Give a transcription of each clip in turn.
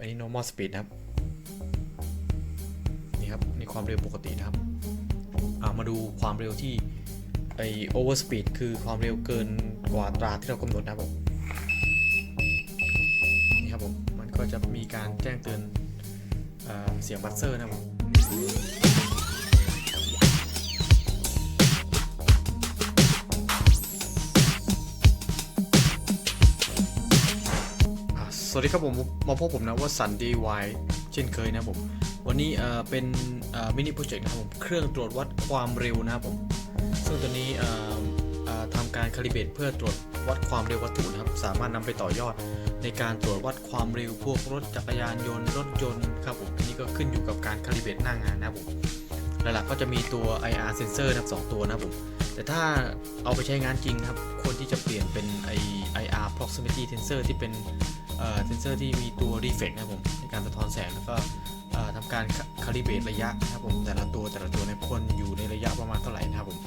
อันนี้ normal speed นะครับ นี่ครับนี่ความเร็วปกตินะครับอ่ามาดูความเร็วที่ไอ over speed คือความเร็วเกินกว่าตราที่เรากำหนดนะครับผมนี่ครับผม มันก็จะมีการแจ้งเตือนเอเสียงบัตเซอร์นะครับผม สวัสดีครับผมมาพบผมนะว่าสันดีวายเช่นเคยนะผม วันนี้เอ่อเป็นมินิโปรเจกต์นะครับผม เครื่องตรวจวัดความเร็วนะครับผม ซึ่งตัวนี้เอ่อเอ่อทำการคาลิเบตเพื่อตรวจวัดความเร็ววัตถุนะครับ สามารถนำไปต่อยอดในการตรวจวัดความเร็วพวกรถจักรยานยนต์รถยนต์ครับผมอันนี้ก็ขึ้นอยู่กับการคาลิเบตหน้างานนะครับผมหลักๆก็จะมีตัว IR sensor นะครับสองตัวนะครับผมแต่ถ้าเอาไปใช้งานจริงนะครับควรที่จะเปลี่ยนเป็นไอ IR proximity sensor ที่เป็น เอ่อ sensor ที่มีตัว reflect นะครับผมในการสะท้อนแสงแล้วก็ทำการคาลิเบตระยะนะครับผมแต่ละตัวแต่ละตัวในควรอยู่ในระยะประมาณเท่าไหร่นะครับผม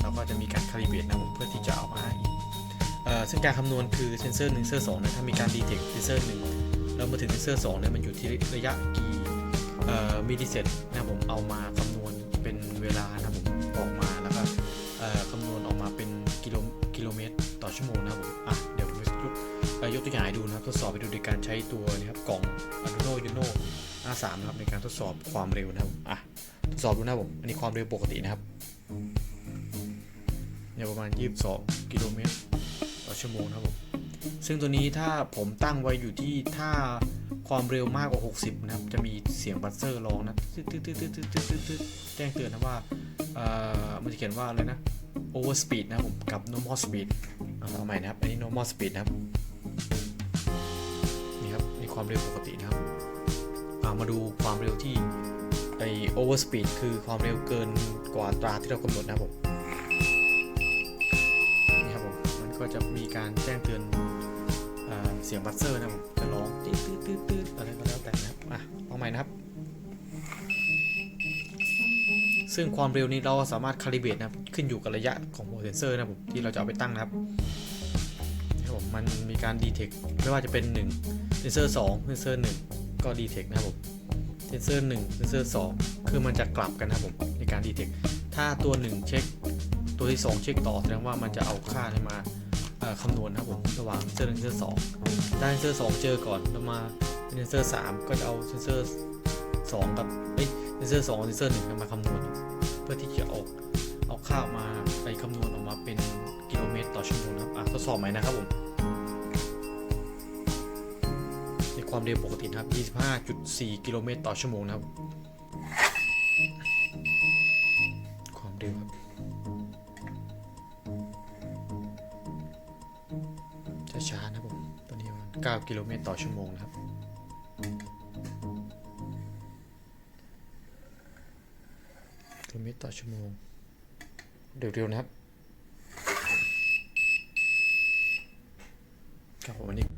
เราก็จะมีการคาลิเบตนะครับผมเพื่อที่จะเอามาอีกซึ่งการคำนวณคือเซนเซอร์1เซนเซอร์2เนี่ยถ้ามีการ detect เซนเซอร์1แล้วมาถึงเซนเซอร์2เนี่ยมันอยู่ที่ระยะกี่มิลลิเซนนะครับผมเอามาคำนวณเป็นเวลานะครับผมออกมาแล้ว ถ่างให้ดูนะครับทดสอบไปดูโดยการใช้ตัวนี้ครับกล่อง Arduino Uno R3 นะครับในการทดสอบความเร็วนะครับอะทดสอบดูนะผมอันนี้ความเร็วปกตินะครับเนี่ยประมาณ 22 กิโลเมตรต่อชั่วโมงนะครับผมซึ่งตัวนี้ถ้าผมตั้งไว้อยู่ที่ถ้าความเร็วมากกว่า 60 นะครับ จะมีเสียงบัสเซอร์ร้องนะแจ้งเตือนนะว่าอ่อมันจะเขียนว่าอะไรนะ over speed นะผมกับ normal speed เอาใหม่นะครับ อันนี้ normal speed นะครับ ความเร็วปกตินะครับามาดูความเร็วที่ไอ over speed คือความเร็วเกินกว่าตราที่เรากำหนดนะครับผมนี่ครับผม มันก็จะมีการแจ้งเตือนเอ่อเสียงบัสเซอร์นะครับผมจะร้องตืดตืดตืดตืดอะไรก็แล้วแต่นะครับอะเอาใหม่นะครับ ซึ่งความเร็วนี้เราสามารถคาลิเบรตนะครับขึ้นอยู่กับระยะของหัวเซนเซอร์นะครับผมที่เราจะเอาไปตั้งนะครับ นะครับผมมันมีการดีเทคไม่ว่าจะเป็น1เซนเซอร์2เซนเซอร์1ก็ดีเทคนะครับผมเซนเซอร์1เซนเซอร์2คือมันจะกลับกันนะครับผมในการดีเทคถ้าตัว 1 เช็ค ตัวที่ 2 เช็คต่อแสดงว่ามันจะเอาค่านี้มาคำนวณนะครับผมระหว่างเซนเซอร์1เซนเซอร์2ถ้าเซนเซอร์2เจอก่อนแล้วมาเซนเซอร์3ก็จะเอาเซนเซอร์2กับเซนเซอร์2กับเซนเซอร์1มาคำนวณ เพื่อที่จะออก เอาค่ามาไปคำนวณออกมาเป็นกิโลเมตรต่อชั่วโมงนะครับอะทดสอบใหม่นะครับผมในความเร็วปกตินะครับ 25.4 กิโลเมตรต่อชั่วโมงนะครับ ความเร็วครับ ช้าๆนะครับผม ตอนนี้ประมาณ9กิโลเมตรต่อชั่วโมงนะครับกิโลเมตรต่อชั่วโมง เร็วๆนะครับครับผมวันนี้